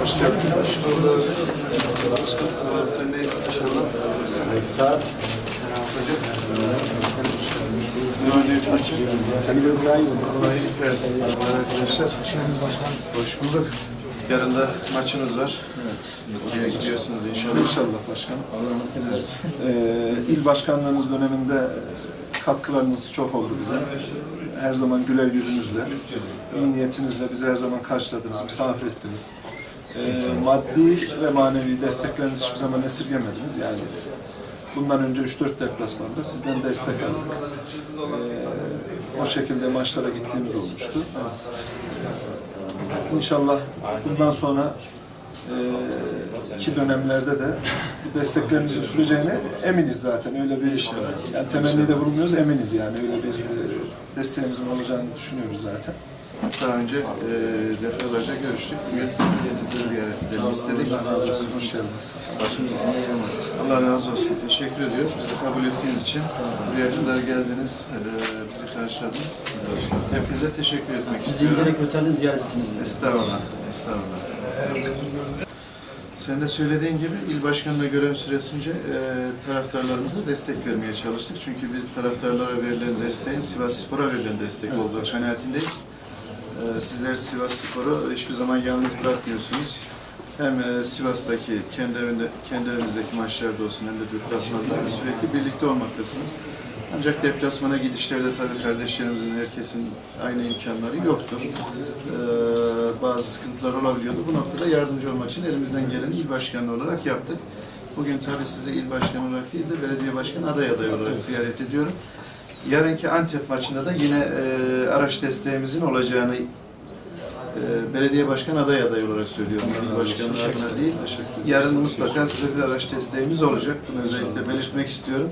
Hoş geldiniz. Nasılsınız başkanım? Sen de inşallah. Versin. Arkadaşlar. Hoş bulduk. Yarın da maçınız var. Evet. Oraya gidiyorsunuz inşallah. İnşallah başkanım. Allah nasip versin. Ee, il başkanlığınız döneminde e, katkılarınız çok oldu bize. Her zaman güler yüzünüzle, iyi niyetinizle bizi her zaman karşıladınız, misafir ettiniz. Ee, maddi ve manevi desteklerinizi hiçbir zaman esirgemediniz. Yani bundan önce 3-4 deplasmanda sizden destek aldık. Ee, o şekilde maçlara gittiğimiz olmuştu. İnşallah bundan sonra e, ki dönemlerde de bu desteklerinizin süreceğine eminiz zaten. Öyle bir yani temennide bulunmuyoruz, eminiz yani. Öyle bir desteğimizin olacağını düşünüyoruz zaten. Daha önce e, defalarca görüştük. Bugün sizi ziyaret edelim istedik. Hoş geldiniz. Allah razı olsun. Teşekkür ediyoruz. Bizi kabul ettiğiniz için. Buraya kadar geldiniz. e, bizi karşıladınız. Hepinize teşekkür etmek Siz istiyorum. Zincirlek Otel'de ziyaret ettiniz. Estağfurullah. Estağfurullah. Estağfurullah. Sen de söylediğin gibi il başkanlığı görev süresince e, taraftarlarımıza destek vermeye çalıştık. Çünkü biz taraftarlara verilen desteğin Sivas Spor'a verilen destek olduğu kanaatindeyiz. E, sizler Sivas Spor'u hiçbir zaman yalnız bırakmıyorsunuz. Hem e, Sivas'taki kendi evinde, kendi evimizdeki maçlarda olsun hem de deplasmanlarda sürekli birlikte olmaktasınız. Ancak deplasmana gidişlerde tabii kardeşlerimizin, herkesin aynı imkanları yoktur. Ee, bazı sıkıntılar olabiliyordu. Bu noktada yardımcı olmak için elimizden geleni il başkanı olarak yaptık. Bugün tabii size il başkanı olarak değil de belediye başkanı aday adayı olarak ziyaret ediyorum. Yarınki Antep maçında da yine e, araç desteğimizin olacağını e, belediye başkan aday adayı olarak söylüyorum. İl başkanı adına değil. Yarın mutlaka size bir araç desteğimiz olacak. Bunu özellikle belirtmek istiyorum.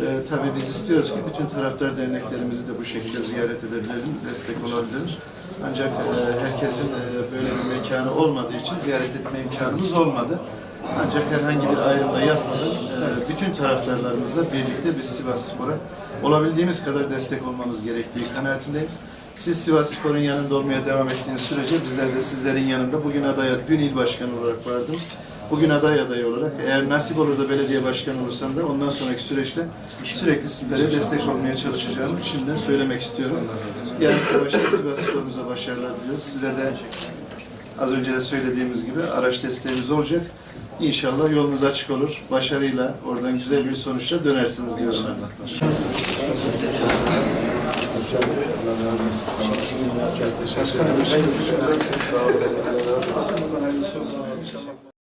Ee, tabii biz istiyoruz ki bütün taraftar derneklerimizi de bu şekilde ziyaret edebilelim, destek olabilir. Ancak e, herkesin e, böyle bir mekanı olmadığı için ziyaret etme imkanımız olmadı. Ancak herhangi bir ayrımda yapmadan e, bütün taraftarlarımızla birlikte biz Sivas Spor'a olabildiğimiz kadar destek olmamız gerektiği kanaatindeyim. Siz Sivas Spor'un yanında olmaya devam ettiğiniz sürece bizler de sizlerin yanında bugün aday, dün il başkanı olarak vardım. Bugün aday adayı olarak eğer nasip olur da belediye başkanı olursam da ondan sonraki süreçte sürekli sizlere destek olmaya çalışacağımı şimdiden söylemek istiyorum. Yarınki başta Sivas Spor'umuza başarılar diliyoruz. Size de az önce de söylediğimiz gibi araç desteğimiz olacak. İnşallah yolunuz açık olur. Başarıyla oradan güzel bir sonuçla dönersiniz diyorum ben. Başkanım, teşekkür ederim. Sağ olasın. Allah razı olsun. Hayırlısı olsun. İnşallah.